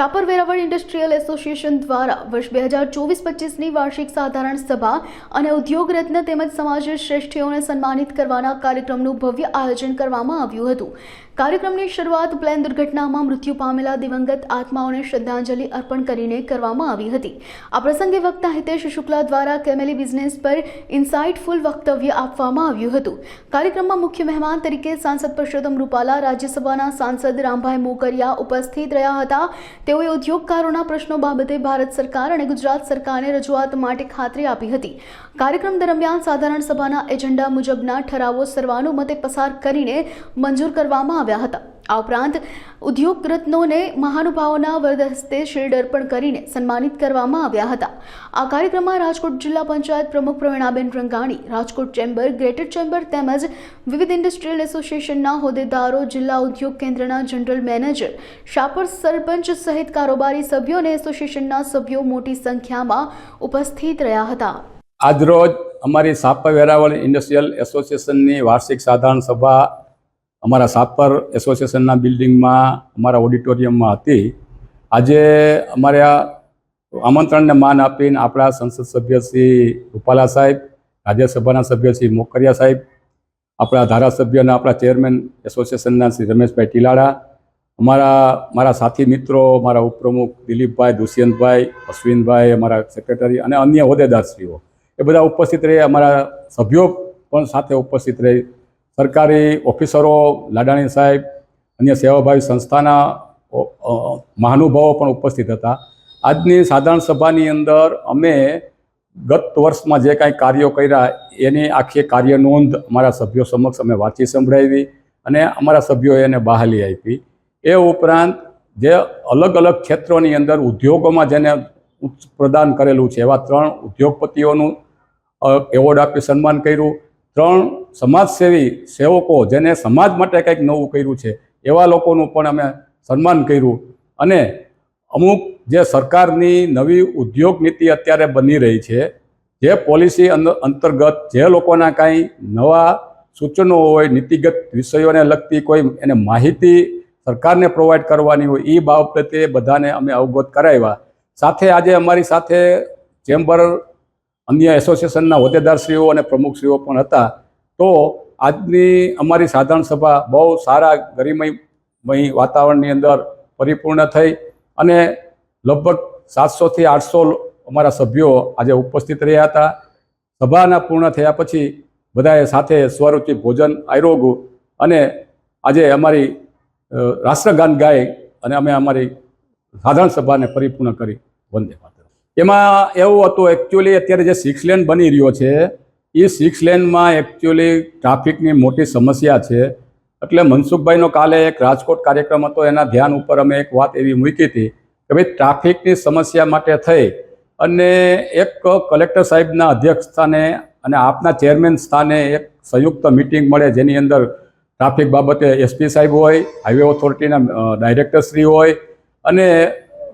Shapar Veraval industrial association દ્વારા વર્ષ બે હજાર ચોવીસ પચીસની વાર્ષિક સાધારણ સભા અને ઉદ્યોગ રત્ન તેમજ સમાજ શ્રેષ્ઠીઓને સન્માનિત કરવાના કાર્યક્રમનું ભવ્ય આયોજન કરવામાં આવ્યું હતું. કાર્યક્રમની શરૂઆત પ્લેન દુર્ઘટનામાં મૃત્યુ પામેલા દિવંગત આત્માઓને શ્રદ્ધાંજલિ અર્પણ કરીને કરવામાં આવી હતી. આ પ્રસંગે વક્તા હિતેશ શુક્લા દ્વારા કેમેલી બિઝનેસ પર ઇન્સાઇટફુલ વક્તવ્ય આપવામાં આવ્યું હતું. કાર્યક્રમમાં મુખ્ય મહેમાન તરીકે સાંસદ પરષોત્તમ રૂપાલા, રાજ્યસભાના સાંસદ રામભાઈ મોકરિયા ઉપસ્થિત રહ્યા હતા. તેઓએ ઉદ્યોગકારોના પ્રશ્નો બાબતે ભારત સરકાર અને ગુજરાત સરકારને રજૂઆત માટે ખાતરી આપી હતી. કાર્યક્રમ દરમિયાન સાધારણ સભાના એજન્ડા મુજબના ઠરાવો સર્વાનુમતે પસાર કરીને મંજૂર કરવામાં આવ્યા હતા. આ ઉપરાંત ઉદ્યોગ રત્નોને મહાનુભાવોના વરદહસ્તે શિલ્ડ અર્પણ કરીને સન્માનિત કરવામાં આવ્યા હતા. આ કાર્યક્રમમાં રાજકોટ જિલ્લા પંચાયત પ્રમુખ Pravinaben Rangani, Rajkot chamber, greater chamber તેમજ વિવિધ ઇન્ડસ્ટ્રીયલ એસોસિએશનના હોદ્દેદારો, જિલ્લા ઉદ્યોગ કેન્દ્રના જનરલ મેનેજર, શાપર સરપંચ સહિત કારોબારી સભ્યો અને એસોસિએશનના સભ્યો મોટી સંખ્યામાં ઉપસ્થિત રહ્યા હતા. આજરોજ અમારી સાપર વેરાવળ ઇન્ડસ્ટ્રીયલ એસોસિએશનની વાર્ષિક સાધારણ સભા અમારા સાપર એસોસિએશનના બિલ્ડિંગમાં, અમારા ઓડિટોરિયમમાં હતી. આજે અમારે આ આમંત્રણને માન આપીને આપણા સંસદ સભ્ય શ્રી રૂપાલા સાહેબ, રાજ્યસભાના સભ્ય શ્રી મોકરિયા સાહેબ, આપણા ધારાસભ્યના આપણા ચેરમેન એસોસિએશનના શ્રી રમેશભાઈ ટીલાડા અમારા, મારા સાથી મિત્રો, મારા ઉપપ્રમુખ દિલીપભાઈ, દુષ્યંતભાઈ, અશ્વિનભાઈ, અમારા સેક્રેટરી અને અન્ય હોદ્દેદારશ્રીઓ. એ બધા ઉપસ્થિત રહી, અમારા સભ્યો પણ સાથે ઉપસ્થિત રહી. સરકારી ઓફિસરો, લાડાણી સાહેબ, અન્ય સેવાભાવી સંસ્થાના મહાનુભાવો પણ ઉપસ્થિત હતા. આજની સાધારણ સભાની અંદર અમે ગત વર્ષમાં જે કાંઈ કાર્યો કર્યા, એની આખી કાર્ય નોંધ અમારા સભ્યો સમક્ષ અમે વાંચી સંભળાવી અને અમારા સભ્યોએ એને બહાલી આપી. એ ઉપરાંત જે અલગ અલગ ક્ષેત્રોની અંદર ઉદ્યોગોમાં જેને પ્રદાન કરેલું છે, એવા ત્રણ ઉદ્યોગપતિઓનું એવોર્ડ આપી સન્માન કર્યું. ત્રણ સમાજસેવી સેવકો જેને સમાજ માટે કંઈક નવું કર્યું છે, એવા લોકોનું પણ અમે સન્માન કર્યું. અને અમુક જે સરકારની નવી ઉદ્યોગ નીતિ અત્યારે બની રહી છે, જે પોલિસી અંતર્ગત જે લોકોના કાંઈ નવા સૂચનો હોય, નીતિગત વિષયોને લગતી કોઈ એને માહિતી સરકારને પ્રોવાઈડ કરવાની હોય એ બાબતે બધાને અમે અવગત કરાવ્યા. સાથે આજે અમારી સાથે ચેમ્બર અન્ય એસોસિએશનના હોદ્દેદારશ્રીઓ અને પ્રમુખશ્રીઓ પણ હતા. તો આજની અમારી સાધારણ સભા બહુ સારા, ગરિમયમય વાતાવરણની અંદર પરિપૂર્ણ થઈ અને લગભગ સાતસોથી આઠસો અમારા સભ્યો આજે ઉપસ્થિત રહ્યા હતા. સભાના પૂર્ણ થયા પછી બધાએ સાથે સ્વરૂચિ ભોજન આરોગ્યું અને આજે અમારી રાષ્ટ્રગાન ગાઈ અને અમે અમારી સાધારણ સભાને પરિપૂર્ણ કરી. વંદે માતરમ એમાં એવું હતું એકચ્યુઅલી અત્યારે જે સિક્સ લેન બની રહ્યો છે એ સિક્સ લેનમાં એકચ્યુઅલી ટ્રાફિકની મોટી સમસ્યા છે. એટલે મનસુખભાઈનો કાલે એક રાજકોટ કાર્યક્રમ હતો, એના ધ્યાન ઉપર અમે એક વાત એવી મૂકી હતી કે ભાઈ ટ્રાફિકની સમસ્યા માટે થઈ અને એક કલેક્ટર સાહેબના અધ્યક્ષ સ્થાને અને આપના ચેરમેન સ્થાને એક સંયુક્ત મિટિંગ મળે, જેની અંદર ટ્રાફિક બાબતે એસપી સાહેબ હોય હાઈવે ઓથોરિટીના ડાયરેક્ટરશ્રી હોય અને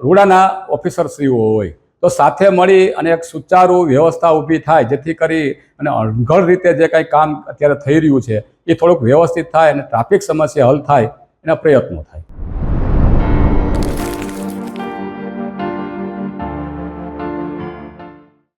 રૂડાના ઓફિસરશ્રીઓ હોય. તો સાથે મળી અને એક સુચારુ વ્યવસ્થા ઊભી થાય, જેથી કરી અને અણઘડ રીતે જે કાંઈ કામ અત્યારે થઈ રહ્યું છે, એ થોડુંક વ્યવસ્થિત થાય અને ટ્રાફિક સમસ્યા હલ થાય એના પ્રયત્નો થાય.